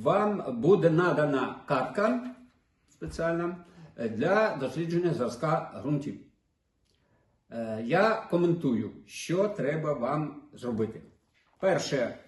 вам буде надана картка спеціальна е, для дослідження зразка ґрунтів. Е, Я коментую, що треба вам зробити. Перше,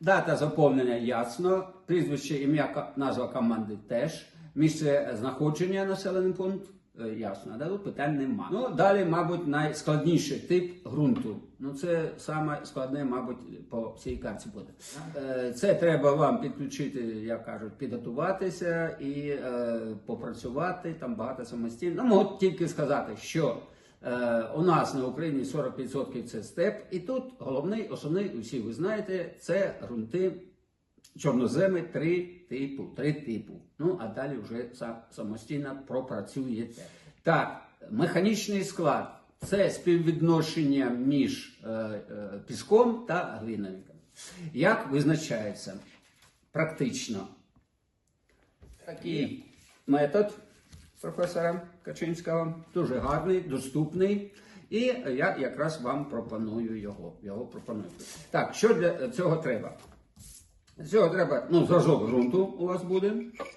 дата заповнення ясно, прізвище, ім'я, назва команди теж, місце знаходження населений пункт. Е, Ясно, да, тут питань нема. Ну, далі, мабуть, найскладніший тип ґрунту. Ну, це саме складне, мабуть, по всій карті буде. Е, Це треба вам підключити, як кажуть, підготуватися і е, попрацювати там багато самостійно. Ну, можу тільки сказати, що Е, у нас на Україні 40% це степ, і тут головний, основний, усі ви знаєте, це ґрунти чорноземи три типу, три типу. Ну а далі вже са- самостійно пропрацюєте. Так, механічний склад це співвідношення між е, е, піском та глиною. Як визначається практично? Такий метод професора Качинського дуже гарний, доступний. І я якраз вам пропоную його. його пропоную. Так, що для цього треба? Для цього треба ну, зразок ґрунту у вас буде.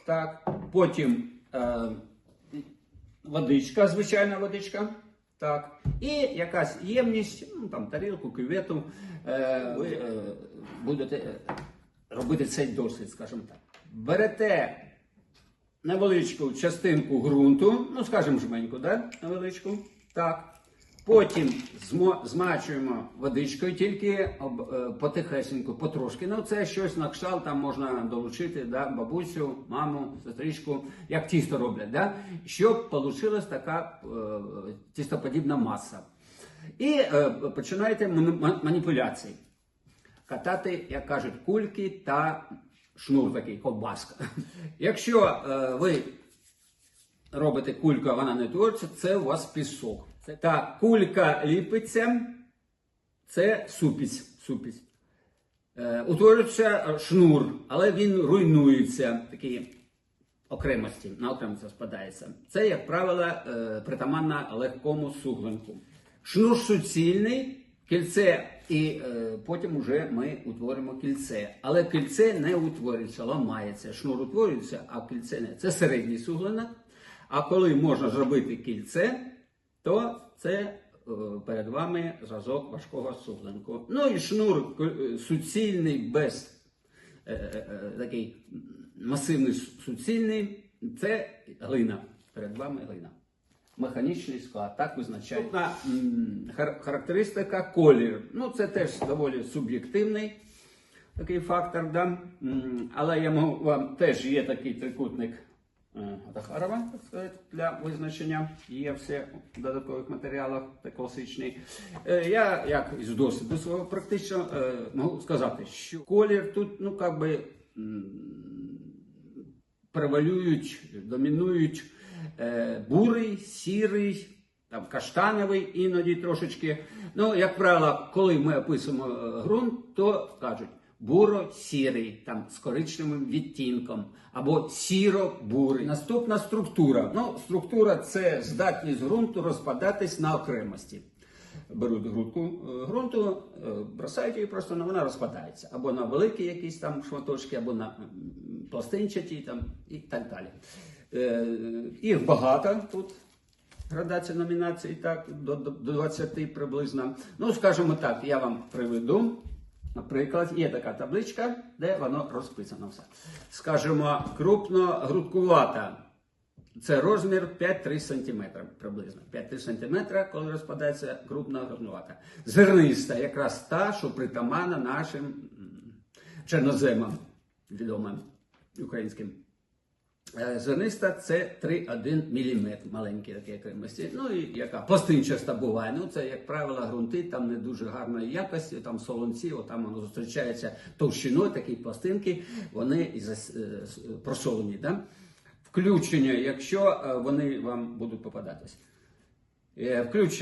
Так. Потім е, водичка, звичайна водичка. Так. І якась ємність, ну, там, тарілку, кювету. Е, ви е, будете е, робити цей дослід, скажімо так. Берете невеличку частинку ґрунту, ну скажімо жменьку, да? невеличку. Так. Потім змачуємо водичкою, тільки е, потихесеньку, потрошки. Ну, це щось на кшталт, там можна долучити да? бабусю, маму, сестричку, як тісто роблять, да? щоб вийшла така е, тістоподібна маса. І е, починаєте маніпуляції катати, як кажуть, кульки та шнур такий, ковбаска. Якщо е, ви робите кульку, а вона не твориться, це у вас пісок. Та кулька ліпиться, це супість. супість. Е, утворюється шнур, але він руйнується, такі окремості, на окремості спадається. Це, як правило, е, притаманна легкому суглинку. Шнур суцільний, кільце, і е, потім уже ми утворимо кільце. Але кільце не утворюється, ламається. Шнур утворюється, а кільце не. Це середній суглинок. А коли можна зробити кільце, то це е, перед вами зразок важкого суглинку. Ну і шнур е, суцільний без е, такий масивний суцільний, це глина. Перед вами глина. Механічний склад, так визначає. Хар- характеристика колір. Ну, це теж доволі суб'єктивний такий фактор, да? Але я вам теж є такий трикутник е, Захарова, так сказати, для визначення. Є все в додаткових матеріалах, це класичний. Е, Я, як із досвіду свого практично, е, можу сказати, що колір тут, ну, як би. превалюють, домінують бурий, сірий, там, каштановий іноді трошечки. Ну, як правило, коли ми описуємо ґрунт, то кажуть буро-сірий, там, з коричневим відтінком, або сіро-бурий. Наступна структура. Ну, структура це здатність ґрунту розпадатись на окремості. Беруть грудку е, ґрунту, е, бросають її просто, ну, вона розпадається. Або на великі якісь там шматочки, або на пластинчаті там, і так далі. Е, Їх багато тут. Градація номінацій так, до 20 приблизно. Ну, скажімо так, я вам приведу. Наприклад, є така табличка, де воно розписано все. Скажімо, крупно грудкувата. Це розмір 5-3 см приблизно. 5-3 см, коли розпадається крупна груднувата. Зерниста, якраз та, що притамана нашим чорноземам, відомим українським. Е, Зерниста це 3,1 мм, маленькі такі окремості. Ну і яка пластинчаста буває. Ну це, як правило, ґрунти там не дуже гарної якості, там солонці, там воно зустрічається товщиною, такі пластинки, вони е, с- просолені. Да? Включення, якщо е, вони вам будуть попадатись. Е, Включ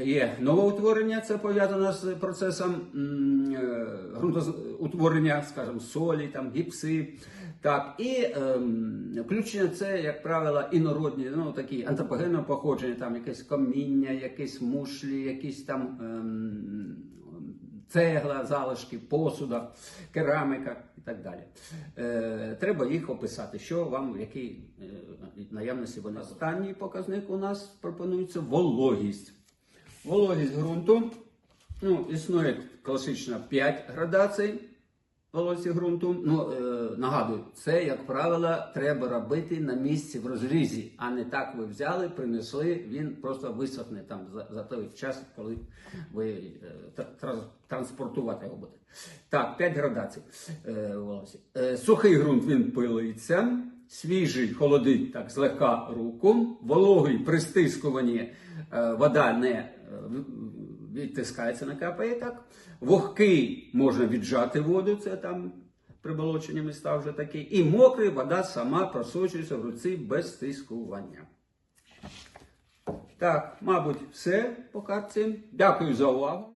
є новоутворення, це пов'язано з процесом м, ґрунтоутворення, скажімо, солі, там, гіпси. Так, і ем, включення це, як правило, інородні, ну такі антропогенного походження, там якесь каміння, якісь мушлі, якісь там ем, цегла, залишки, посуда, кераміка і так далі. Е, треба їх описати, що вам, в е, наявності вони. Останній показник у нас пропонується вологість. Вологість ґрунту. Ну, існує класично 5 градацій волосі ґрунту. Ну, е, нагадую, це, як правило, треба робити на місці в розрізі, а не так ви взяли, принесли, він просто висохне там за, за той час, коли ви е, тр- транспортувати його будете. Так, 5 градацій е, волосі. Е, сухий ґрунт він пилиться, свіжий холодить так злегка руку, вологий при стискуванні е, вода не е, відтискається, на капає так. Вогкий можна віджати воду, це там приболочені міста вже такі. І мокрий вода сама просочується в руці без стискування. Так, мабуть, все по картці. Дякую за увагу.